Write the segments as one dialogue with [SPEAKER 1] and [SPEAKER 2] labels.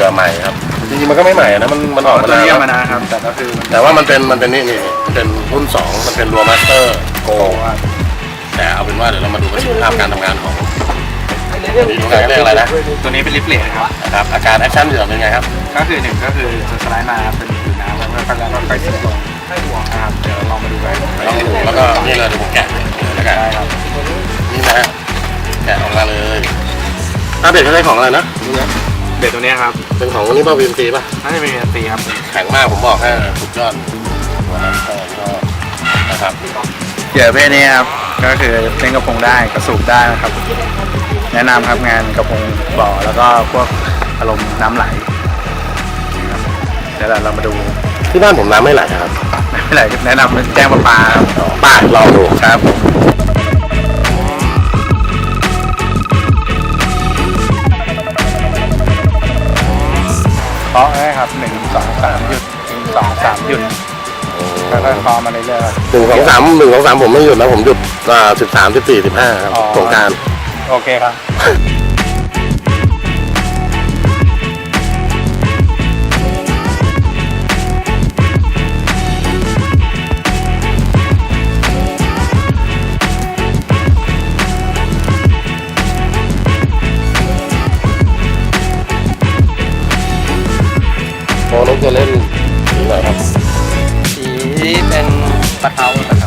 [SPEAKER 1] ยื่อใหม่ครับจริงๆมันก็ไม่ใหม่นะมันมันออกมา
[SPEAKER 2] ตัวนี้
[SPEAKER 1] แล้ว
[SPEAKER 2] มานะครับ แต่ก็คือมัน
[SPEAKER 1] แต่ว่ามันเป็นมันเป็นนี่นี่มันเป็นรุ่นสองมันเป็นรัวมาสเตอร์โก
[SPEAKER 2] โกงครับ
[SPEAKER 1] แต่เอาเป็นว่าเดี๋ยวเรามาดูประสิทธิภาพการทำงานของนี่ดูไงเรียกอะไรนะ
[SPEAKER 2] ตัวนี้เป็นลิฟเลตครับ
[SPEAKER 1] นะครับอาการแอคชั่นเหยื่อเป็นไงครับ
[SPEAKER 2] ก็คือหนึ่งก็คือจะสไลด์มาเป็นผิวน้ำแล้วก็แล้วก็ค่อยๆซิปลงนะครับเดี๋ยวลองมาดูกัน
[SPEAKER 1] ลองดูแล้วก็นี่เลยเดี๋ยวผมแกะเลยแล้วกัน
[SPEAKER 2] ได้ครับ
[SPEAKER 1] นี่นะฮะแกะออกมาเลยถ้าเบ็ดเขาใช้ของอะไรนะ นี่นะ
[SPEAKER 2] เบ็ดตัวเนี้ยครับ
[SPEAKER 1] เป็นของนี่ป่ะวีมซีป่ะ
[SPEAKER 2] น่าจะเป็นเมียตีครับ
[SPEAKER 1] แข็งมากผมบอกให้สุดยอดวันนั้นก็นะครับ
[SPEAKER 2] เหยื่อเพศนี้ครับก็คือเล่นกระพงได้กระสูบได้นะครับ แนะนำครับงานกระพงบ่อแล้วก็พวกอารมณ์น้ำไหลครับเดี๋ยวเรามาดู
[SPEAKER 1] ที่บ้านผมน้ำไม่ไหลครับ
[SPEAKER 2] ไม่ไหลแนะนำแจ้งประปาครับ
[SPEAKER 1] ป้าลองดู
[SPEAKER 2] ครับ สองสามหยุดแล้วก็เคาะมาเรื่อยๆครับ
[SPEAKER 1] หนึ่งสองสามหนึ่งสองสามผมไม่หยุดแล้วผมหยุดสิบสามสิบสี่สิบห้าครับ
[SPEAKER 2] อ๋อ
[SPEAKER 1] สงกราร
[SPEAKER 2] โอเคครับ
[SPEAKER 1] โอ้นกจะเล่น นี่หน่อยครับ
[SPEAKER 3] สีเป็นปลาเทา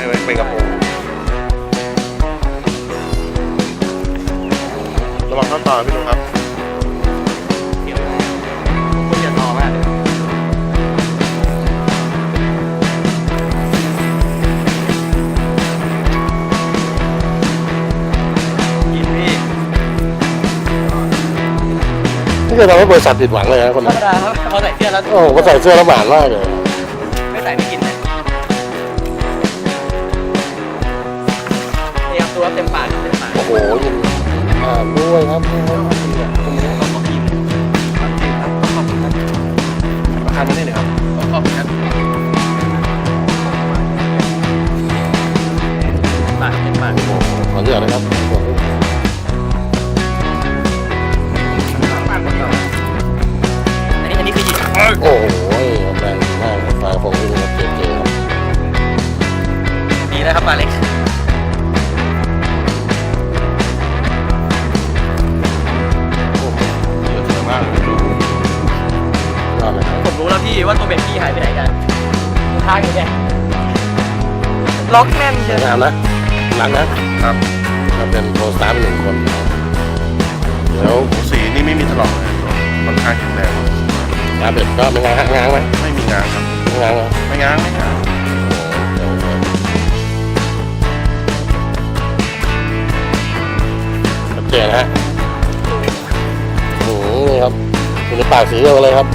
[SPEAKER 2] ย่างไปไปกระพง
[SPEAKER 1] ระวังข้อต่อพี่ลุงครับ
[SPEAKER 3] คุณจะทอมากเลย
[SPEAKER 2] กินพี่
[SPEAKER 1] นี่เคยทำให้บริษัทผิดหวังเลยนะคน
[SPEAKER 3] ธร
[SPEAKER 1] นี้
[SPEAKER 3] รมดาครับพอใส่เสื้อแล้ว
[SPEAKER 1] โอ้โหเขาใส่เสื้อแล้วหวานมากเลย
[SPEAKER 3] ไม่ใส่ไม่กินเลยนี่ค วเต็มปากเต็มปาก
[SPEAKER 1] โอ้โหยินอ่าด้วยครับ
[SPEAKER 3] ขอบคุณครับขอบคุณครับ
[SPEAKER 1] ประกันนี่หนึ่ง รับ
[SPEAKER 3] ผมรู้แล้วพี่ว่าตัวเบ็ดพี่หายไปไหนกันทางอยู่เนี่ยล็อกแน่น
[SPEAKER 1] ส
[SPEAKER 3] เชี
[SPEAKER 1] วย
[SPEAKER 3] ยว
[SPEAKER 1] งามนะหลังนะครับก็เป็นโปรสตาร์เป็นหนึ่งคนนะครับเดี๋ยว
[SPEAKER 4] สีนี่ไม่มีถลอกเลยค่อนข้างแข็งแรง
[SPEAKER 1] งานเบ็ดก็เป็นไงฮะง้างไหม
[SPEAKER 4] ไม่มีงานครับ
[SPEAKER 1] ไม่ง้างเหรอ
[SPEAKER 4] ไม่ง้างไม่ง้าง
[SPEAKER 1] เดี๋ยวเดี๋ยวชัดเจนนะฮะโอ้โหนี่ครับอยู่ในปากสีเดียวกันเลยครับ